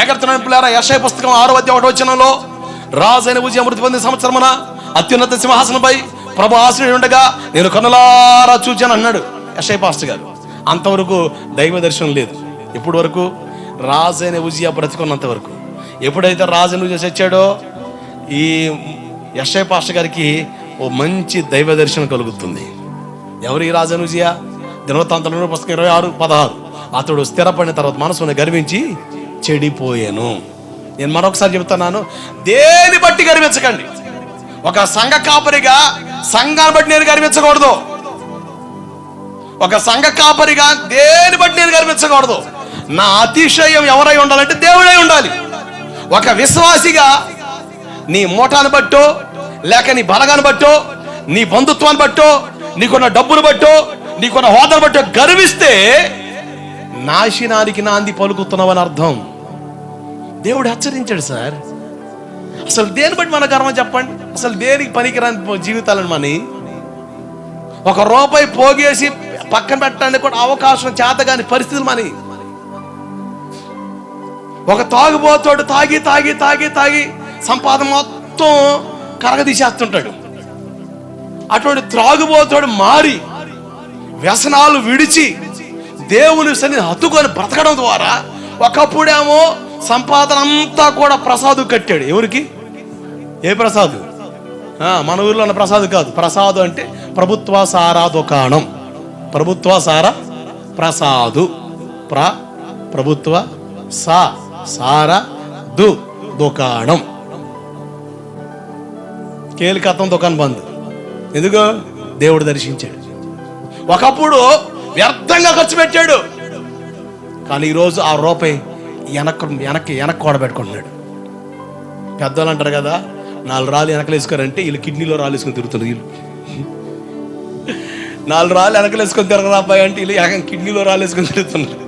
జాగ్రత్త పిల్లారా యశయ పుస్తకం ఆరో అధ్యాయ ఒకటి వచ్చినలో రాజైన ఉజయ మృతి పొందిన సంవత్సరమున అత్యున్నత సింహాసనంపై ప్రభు ఆశ్రయుడు ఉండగా నేను కనులారా చూచాను అన్నాడు యశయ పాస్టర్ గారు. అంతవరకు దైవ దర్శనం లేదు. ఎప్పటి వరకు రాజైన ఉజియా బ్రతికున్నంత వరకు. ఎప్పుడైతే రాజైన విజయ చచ్చాడో ఈ యశయ పాస్టర్ గారికి ఓ మంచి దైవ దర్శనం కలుగుతుంది. ఎవరు ఈ రాజైన విజయ దినవృత్తాంతంలో పుస్తకం ఇరవై ఆరు పదహారు. అతడు స్థిరపడిన తర్వాత మనసుని గర్వించి చెడిపోయాను. నేను మరొకసారి చెబుతున్నాను దేని బట్టి గర్వించకండి? ఒక సంఘ కాపరిగా సంఘాన్ని బట్టి నేను గర్వించకూడదు. ఒక సంఘ కాపరిగా దేని బట్టి నేను గర్వించకూడదు? నా అతిశయం ఎవరై ఉండాలంటే దేవుడై ఉండాలి. ఒక విశ్వాసిగా నీ మోటాను బట్టో లేక నీ బలగాన్ని బట్టో నీ బంధుత్వాన్ని బట్టో నీకున్న డబ్బును బట్టో నీకున్న హోదాను బట్టో గర్విస్తే నాశనానికి నాంది పలుకుతున్నావని అర్థం. దేవుడు హెచ్చరించాడు సార్. అసలు దేని బట్టి మన గర్వం చెప్పండి? అసలు దేనికి పనికిరాని జీవితాలను మని? ఒక రూపాయి పోగేసి పక్కన పెట్టడానికి కూడా అవకాశం చేతగాని పరిస్థితులు మని? ఒక తాగుబోతాడు తాగి తాగి తాగి తాగి సంపాదన మొత్తం కరగదీసేస్తుంటాడు. అటువంటి త్రాగుబోతాడు మారి వ్యసనాలు విడిచి దేవుని సన్ని హత్తుకొని బ్రతకడం ద్వారా ఒకప్పుడేమో సంపాదన అంతా కూడా ప్రసాదు కట్టాడు. ఎవరికి? ఏ ప్రసాదు? మన ఊర్లో ఉన్న ప్రసాదు కాదు. ప్రసాదు అంటే ప్రభుత్వ సారా దుకాణం. ప్రభుత్వ సారా ప్రసాదు. ప్ర ప్రభుత్వ సా సారా దు దుకాణం. కేలికత్తం దుకాణం బంద్. ఎందుకు? దేవుడు దర్శించాడు. ఒకప్పుడు వ్యర్థంగా ఖర్చు పెట్టాడు. కానీ ఈరోజు ఆ రూపాయి వెనక వెనక్కి వెనక్కి కూడబెట్టుకుంటున్నాడు పెద్దవాళ్ళు అంటారు కదా నాలుగు రాళ్ళు వెనకలేసుకోరంటే వీళ్ళు కిడ్నీలో రాళ్ళు వేసుకొని తిరుగుతున్నారు వీళ్ళు. నాలుగు రాళ్ళు వెనకలేసుకొని తిరగరా అబ్బాయి అంటే వీళ్ళు ఏకంగా కిడ్నీలో రాళ్ళు వేసుకొని తిరుగుతున్నారు.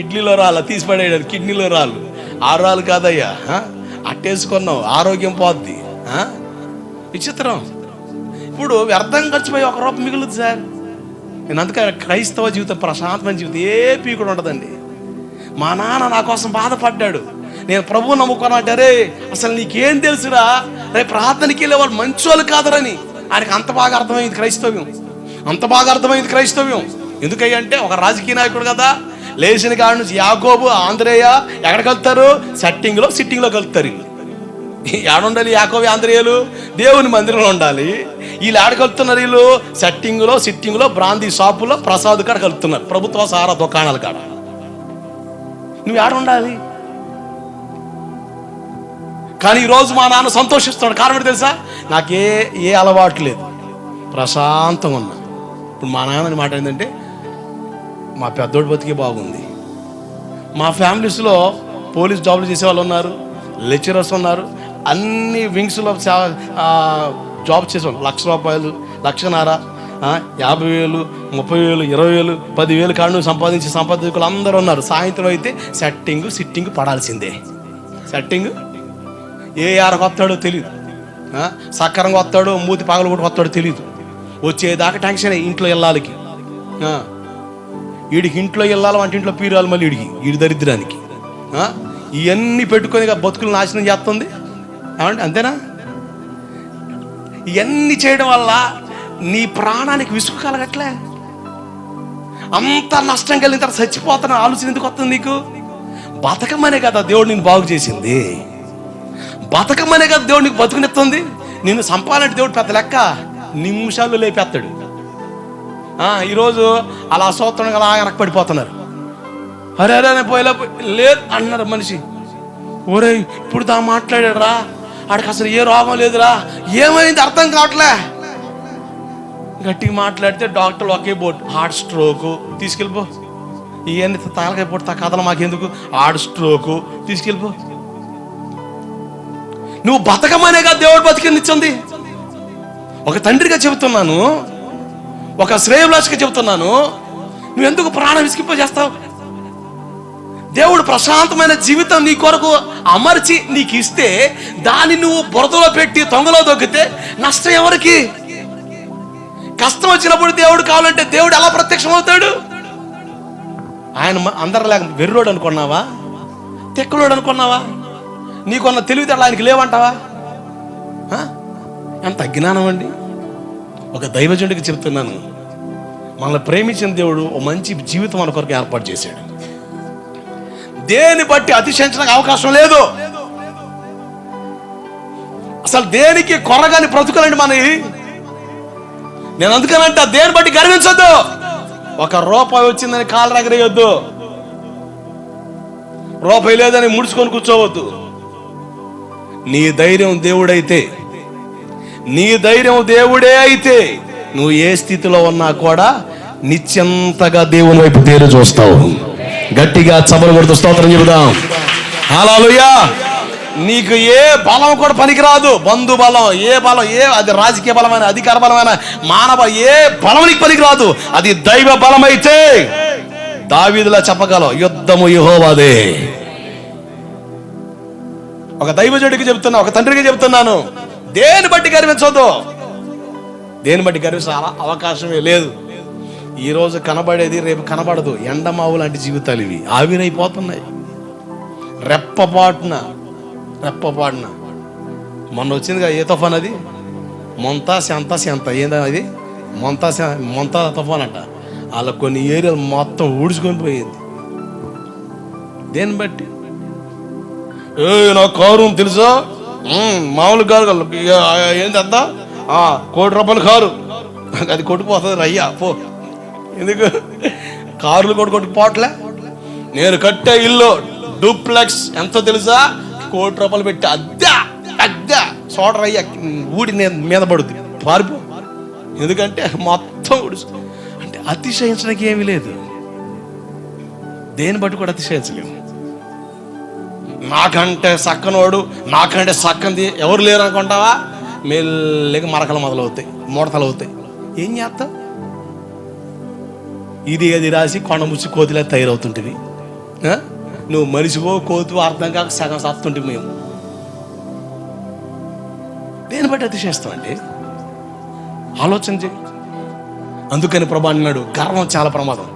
ఇడ్లీలో రాళ్ళు తీసి పడేయడం కిడ్నీలో రాళ్ళు. ఆ రాళ్ళు కాదయ్యా అట్టేసుకున్నావు ఆరోగ్యం పోద్ది విచిత్రం. ఇప్పుడు వ్యర్థం ఖర్చుపోయి ఒక రూపాయి మిగులుతుంది సార్. నేను అందుకే క్రైస్తవ జీవితం ప్రశాంతమైన జీవితం ఏ పీకుడు ఉండదండి. మా నాన్న నా కోసం బాధపడ్డాడు. నేను ప్రభువు నమ్ముకున్నాంటే అరే అసలు నీకేం తెలుసురా? రే ప్రార్థనకి వెళ్ళే వాళ్ళు మంచోళ్ళు కాదరని. ఆయనకు అంత బాగా అర్థమైంది క్రైస్తవ్యం. అంత బాగా అర్థమైంది క్రైస్తవ్యం. ఎందుకంటే ఒక రాజకీయ నాయకుడు కదా. లేచిన కాడ నుంచి యాకోబు ఆంధ్రేయ ఎక్కడికి వెళ్తారు? సెట్టింగ్లో సిట్టింగ్లో కలుపుతారు ఉండాలి ఏడుండాలి యాకోబు ఆంధ్రేయులు దేవుని మందిరంలో ఉండాలి. వీళ్ళు ఆడ వీళ్ళు? సెట్టింగ్లో సిట్టింగ్లో బ్రాందీ షాపులో ప్రసాద్ కాడ కలుపుతున్నారు. ప్రభుత్వ సారా దుకాణాల కాడ. నువ్వు ఆడ ఉండాలి? కానీ ఈరోజు మా నాన్న సంతోషిస్తున్నాడు. కారణం తెలుసా? నాకే ఏ అలవాటు లేదు. ప్రశాంతంగా ఉన్నా. ఇప్పుడు మా నాన్న మాట ఏంటంటే మా పెద్దోడి బతికే బాగుంది. మా ఫ్యామిలీస్లో పోలీస్ జాబ్లు చేసే వాళ్ళు ఉన్నారు లెక్చరర్స్ ఉన్నారు అన్ని వింగ్స్లో జాబ్ చేసేవాళ్ళు. లక్ష రూపాయలు లక్షన్నర యాభై వేలు ముప్పై వేలు ఇరవై వేలు పదివేలు కాడు సంపాదించి సంపాదికులు అందరూ ఉన్నారు. సాయంత్రం అయితే సెట్టింగ్ సిట్టింగ్ పడాల్సిందే. సెట్టింగ్? ఏ ఆరకు వస్తాడో తెలియదు సక్రంగా సక్కరంగా వస్తాడో మూతి పగలు కూడా వస్తాడో తెలియదు వచ్చేదాకా టెన్షన్ ఇంట్లో వెళ్ళాలికి వీడికి ఇంట్లో వెళ్ళాలి వంట ఇంట్లో పీరాలి మళ్ళీ వీడికి వీడి దరిద్రానికి. ఇవన్నీ పెట్టుకొని బతుకులు నాశనం చేస్తుంది. ఏమంటే అంతేనా? ఇవన్నీ చేయడం వల్ల నీ ప్రాణానికి విసుగు కలగట్లే. అంత నష్టం కలిగిన తర్వాత చచ్చిపోతున్న ఆలోచన ఎందుకు వస్తుంది నీకు? బతకమనే కదా దేవుడు నేను బాగు చేసింది. బతకమనే కదా దేవుడు నీకు బతుకునిస్తుంది నిన్ను సంపాలంటే దేవుడు పెద్ద లెక్క నిమిషాలు లేపేస్తాడు. ఆ, ఈరోజు అలా సోత్రం అలా వెనక్కి పడిపోతున్నారు. అరే అరే పోయేలా పోయి- లేదు అన్నారు మనిషి. ఒరే ఇప్పుడు దా మాట్లాడాడు రా ఆడికి అసలు ఏ రోగం లేదురా. ఏమైంది? అర్థం కావట్లే. గట్టిగా మాట్లాడితే doctor okay board heart stroke తీసుకెళ్ళిపో. ఇవన్నీ తలకాయ పోటీ తా కథలు మాకెందుకు? హార్ట్ స్ట్రోకు తీసుకెళ్ళిపో. నువ్వు బతకమనేగా దేవుడు బతికినిచ్చింది ఒక తండ్రిగా చెబుతున్నాను ఒక శ్రేయభిలాషిగా చెబుతున్నాను నువ్వు ఎందుకు ప్రాణం విసిగిపో చేస్తావు దేవుడు ప్రశాంతమైన జీవితం నీ కొరకు అమర్చి నీకు ఇస్తే దాన్ని నువ్వు బురదలో పెట్టి తొంగలో దొక్కితే నష్టం ఎవరికి? కష్టం వచ్చినప్పుడు దేవుడు కావాలంటే దేవుడు ఎలా ప్రత్యక్షం అవుతాడు ఆయన మ- అందరిలాగా వెర్రోడు అనుకున్నావా? తెక్కలోడు అనుకున్నావా? నీకున్న తెలివితేటలు ఆయనకి లేవంటావా? ఎంత అజ్ఞానం అండి. ఒక దైవజుడికి చెప్తున్నాను. మనల్ని ప్రేమించిన దేవుడు ఓ మంచి జీవితం మన కొరకు ఏర్పాటు చేశాడు. దేని బట్టి అతిశయించడానికి అవకాశం లేదు. అసలు దేనికి కొరగాని బ్రతుకులండి మనవి? నేను అందుకనంట దేని బట్టి గర్వించొద్దు? ఒక రూపాయి వచ్చిందని కాలు రగరేయొద్దు రూపాయి లేదని ముడుచుకొని కూర్చోవద్దు. నీ ధైర్యం దేవుడైతే నీ ధైర్యం దేవుడే అయితే నువ్వు ఏ స్థితిలో ఉన్నా కూడా నిత్యంతగా దేవుని వైపు తేరు చూస్తావు. గట్టిగా చమలు కొడుతూ స్తోత్రం చెబుదాం. హల్లెలూయా! నీకు ఏ బలం కూడా పనికిరాదు. బంధు బలం ఏ బలం ఏ అది రాజకీయ బలమైన అధికార బలమైన మానవ ఏ బలం నీకు పనికిరాదు. అది దైవ బలమైతే దావీదులా చెప్పగలం యుద్ధము యెహోవాదే. ఒక దైవజుడికి చెప్తున్నా ఒక తండ్రికి చెప్తున్నాను దేని బట్టి గర్వించొద్దు? దేని బట్టి గర్వించాల? అవకాశమే లేదు. ఈ రోజు కనబడేది రేపు కనబడదు. ఎండమావు లాంటి జీవితాలు ఇవి. ఆవిరైపోతున్నాయి. రెప్పపాటున రెప్పపాడిన. మొన్న వచ్చిందిగా ఏ తుఫాన్ అది? మొంతా శాంత శాంత ఏందా అది? మొంతా మొంతా తుఫాన్ అంట. అలా కొన్ని ఏరియాలు మొత్తం ఊడ్చుకొని పోయింది. దేన్ని బట్టి? ఏ నా కారు తెలుసా? మామూలు కారు కాదు. ఇక, ఏంది అంతా కోటి రూపాయల కారు. అది కొట్టుకుపోతుంది రయ్యా. పో. ఎందుకు? కార్లు కూడా కొట్టుకుపోవట్లే నేను కట్టే ఇల్లు డూప్లెక్స్. ఎంతో తెలుసా? కోటి రూపాయలు పెట్టి అద్దె అద్దె. సోడర్ అయ్యి ఊడి మీద పడుద్ది. పారిపో. ఎందుకంటే మొత్తం ఊడి అంటే అతిశయించడానికి ఏమీ లేదు. దేని బట్టి కూడా అతిశయించలేము. నాకంటే సక్కనోడు నాకంటే సక్కంది ఎవరు లేరు అనుకుంటావా? మెల్లగా మరకలు మొదలవుతాయి ముడతలు అవుతాయి. ఏం చేస్తావు? ఇది అది రాసి కొండ ముచ్చి కోతిలా తయారవుతుంటుంది నువ్వు మనిషివో కోతువో అర్థం కాక సగం సత్తుంటివి మేము. దేని బట్టి అతిశేస్తామండి ఆలోచన చేయి. అందుకని ప్రభా అన్నాడు గర్వం చాలా ప్రమాదం.